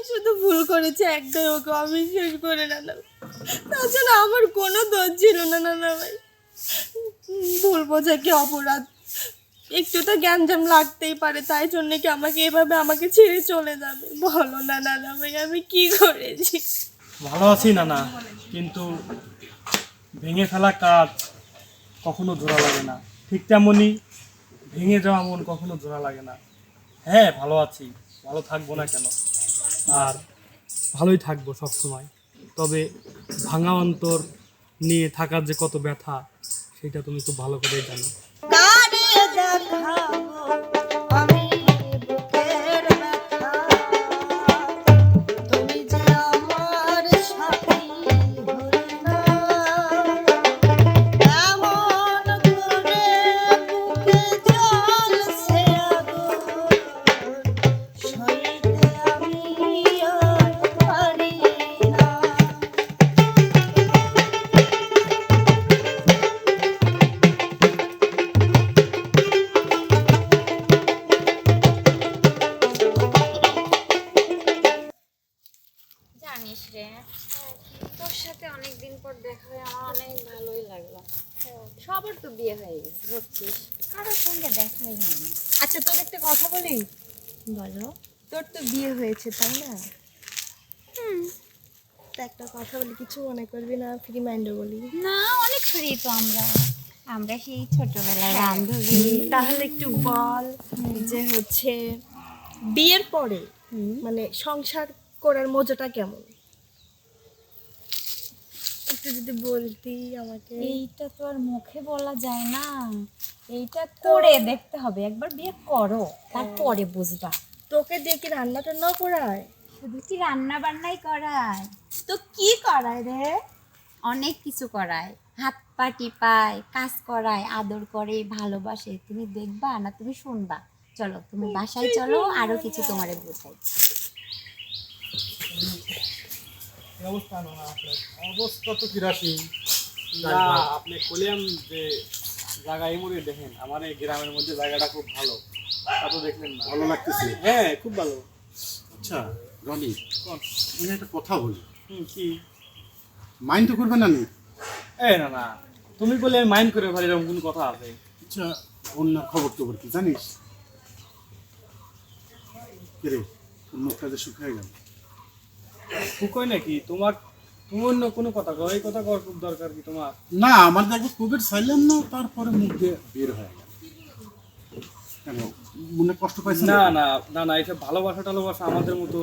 আমি শুধু ভুল করেছি একটাই ওকে অবিশ্বাস করে নানা তাছাড়া আমার কোনো দোষ ছিল না নানা ভাই। ভুল বোঝা কি অপরাধ? একটু তো জ্ঞানজাম লাগতেই পারে, তাই জন্য কি আমাকে এভাবে আমাকে ছেড়ে চলে যাবে? বলো না নানা ভাই, আমি কি করেছি? ভালো আছি না না কিন্তু ভেঙে ফেলা কাজ কখনো জোড়া লাগে না। ঠিক তেমনই ভেঙে যাওয়া মন কখনো জোড়া লাগে না। হ্যাঁ ভালো আছি। ভালো থাকব না কেন? আর ভালোই থাকব সবসময়। তবে ভাঙা অন্তর নিয়ে থাকার যে কত ব্যথা, সেটা তুমি খুব ভালো করেই জানো। জানিস রে। তোর সাথে অনেক দিন পর দেখা হয়ে আমার অনেক ভালোই লাগল। সবার তো বিয়ে হয়ে গেছে বুঝছিস? কারোর সঙ্গে দেখাই হয়নি। আচ্ছা তোর একটা কথা বলি? বলো। তোর তো বিয়ে হয়েছে তাই না? তা একটা কথা বলি কিছু মনে করবি না? ফ্রি মাইন্ডে বলি। না অনেক ফ্রি তো আমরা। আমরা সেই ছোটবেলার বান্ধবী। তাহলে একটু বল যে হচ্ছে বিয়ের পরে মানে সংসার করার মজাটা কেমন? একটু যদি বলতি আমাকে। এইটা তো আর মুখে বলা যায় না। এইটা করে দেখতে হবে একবার বিয়ে করো তারপরে বুঝবা। তোকে দিয়ে কি রান্না টান্নাও করায়? শুধু কি রান্না বান্নাই করায়? তো কি করায় রে? অনেক কিছু করায়। হাত পা টিপায় কাজ করায় আদর করে ভালোবাসে। তুমি দেখবা না তুমি শুনবা। চলো তুমি বাসায় চলো আরও কিছু তোমারে বোঝাই। অবস্থা না আপনার। অবস্থা তো কিরাসি না আপনি কলিয়াম যে জায়গা এই মুড়ে দেখেন আমার এই গ্রামের মধ্যে জায়গাটা খুব ভালো। তা তো দেখলেন না। ভালো লাগতেছে? হ্যাঁ খুব ভালো। আচ্ছা রনি আমি একটা কথা বলি। হুম কি? মাইন্ড তো করবে না নি? এই না না। তুমি বলে মাইন্ড করে ভাই এরকম কোনো কথা আছে? আচ্ছা অন্য খবর টবর কি জানিস? কিরে মুখটা যে শুকিয়ে গেল। ফুকই নাকি? তোমার তুমি অন্য কোনো কথা কও এই কথা কর খুব দরকার কি তোমার? না আমার দেখো কোভিড সাইলাম না তারপরে মুখ দিয়ে বের হয়ে গেল। কেন? মনে কষ্ট পাইছে না না না না এইসব ভালোবাসা টালোবাসা আমাদের মতো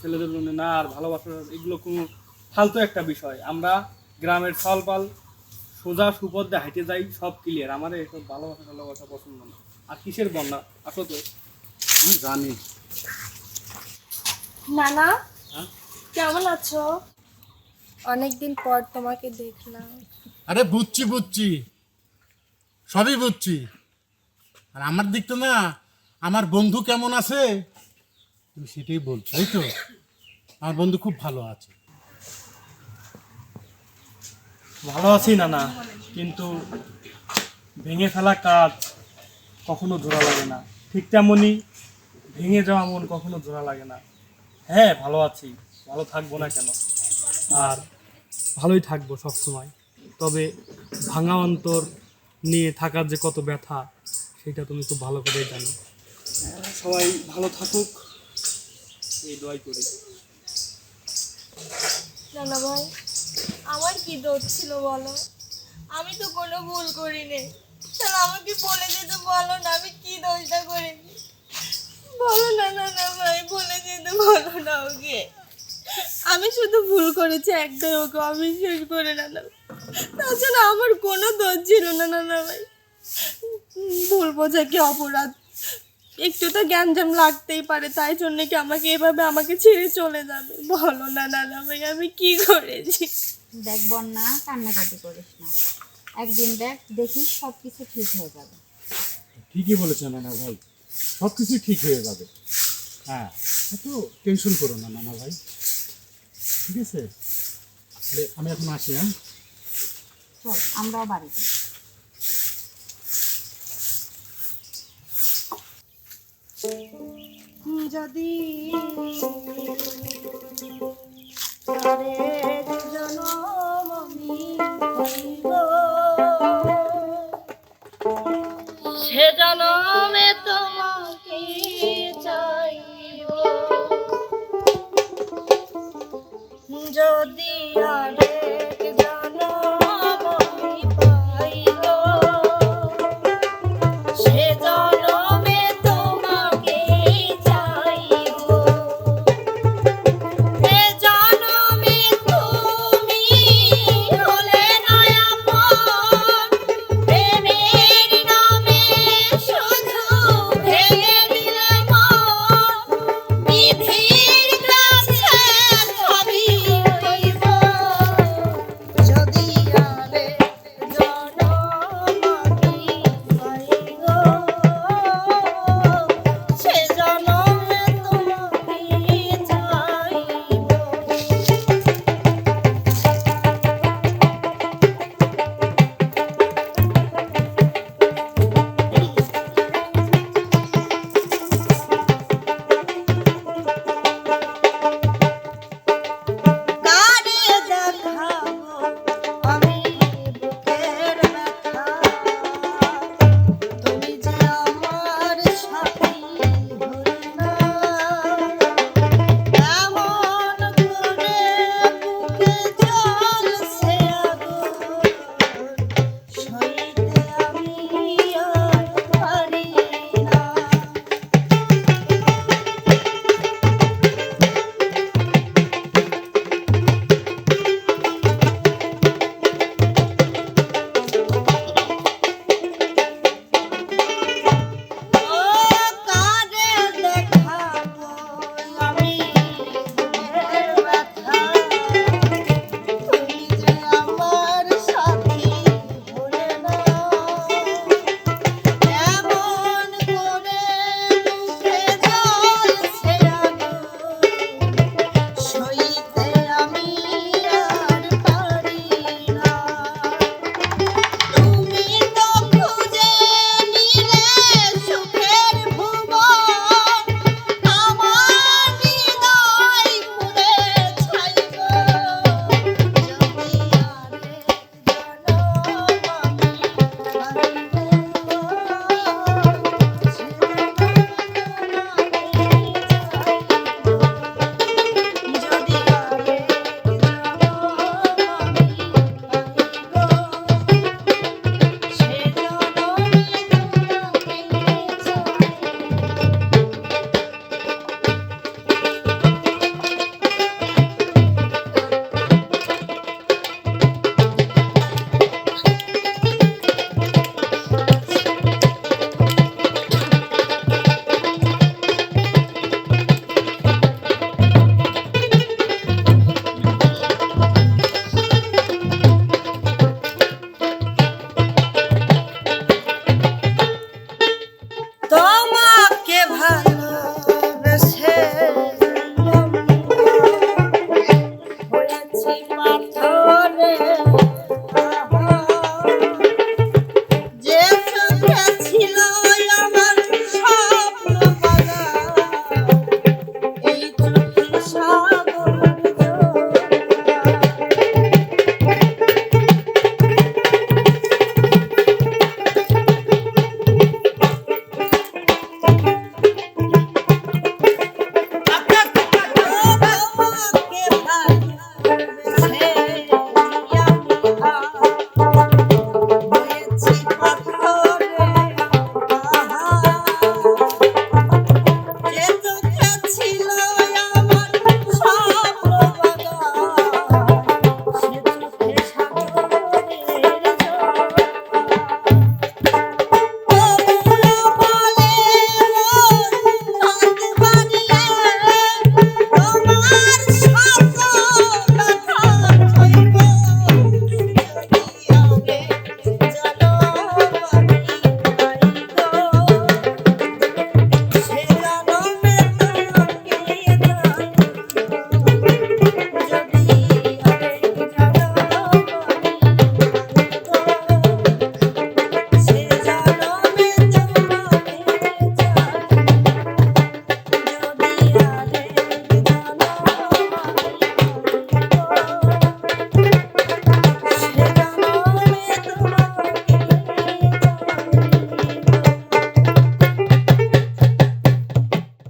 ছেলেদের জন্য না আর ভালোবাসা এগুলো কোনো ফালতু একটা বিষয়। আমরা গ্রামের ফলপাল সোজা সুপথে হাইটে যাই সব ক্লিয়ার আমার এসব ভালোবাসা টালোবাসা পছন্দ না। আর কিসের বন্যা? আসো তো। আমি জানি। নানা? হ্যাঁ? কেমন আছো? অনেকদিন পর তোমাকে দেখলাম। আরে বুঝছি বুঝছি। সবই বুঝছি। আর আমার দিক তো না আমার বন্ধু কেমন আছে? তুমি সেটাই বলছো তাই তো? আমার বন্ধু খুব ভালো আছে। ভালো আছি না না কিন্তু ভেঙে ফেলা কাজ কখনো জোড়া লাগে না। ঠিক তেমনই ভেঙে যাওয়া মন কখনো জোড়া লাগে না। হ্যাঁ ভালো আছি। ভালো থাকব না কেন? আর ভালোই থাকব সবসময়। তবে ভাঙা অন্তর নিয়ে থাকার যে কত ব্যথা সেটা তুমি খুব ভালো করেই জানো। সবাই ভালো থাকুক। এই দোয়াই করি। নানা ভাই আমার কি দোষ ছিল বলো? আমি তো কোনো ভুল করিনি। তাহলে আমাকে বলে যেতে বলো না আমি কি দোষটা করেছি বলো না নানা ভাই বলে যেতে বলো না ওকে। আমি শুধু ভুল করেছি একটাই ওকে অবিশ্বাস করে নানা তাছাড়া আমার কোনো দোষ ছিল না নানা ভাই। ভুল বোঝা কি অপরাধ? একটু তো জ্ঞানজাম লাগতেই পারে তাই জন্য কি আমাকে এভাবে আমাকে ছেড়ে চলে যাবে? বলো না নানা ভাই আমি কি করেছি? দেখ বন্যা কান্নাকাটি করিস না। একদিন দেখ দেখিস সব কিছু ঠিক হয়ে যাবে। ঠিকই বলেছেন নানা ভাই। সব কিছু ঠিক হয়ে যাবে। হ্যাঁ এত টেনশন করো না নানা ভাই। ঠিক আছে? আমি এখন আসি হ্যাঁ? চল আমরাও যদি সে জানো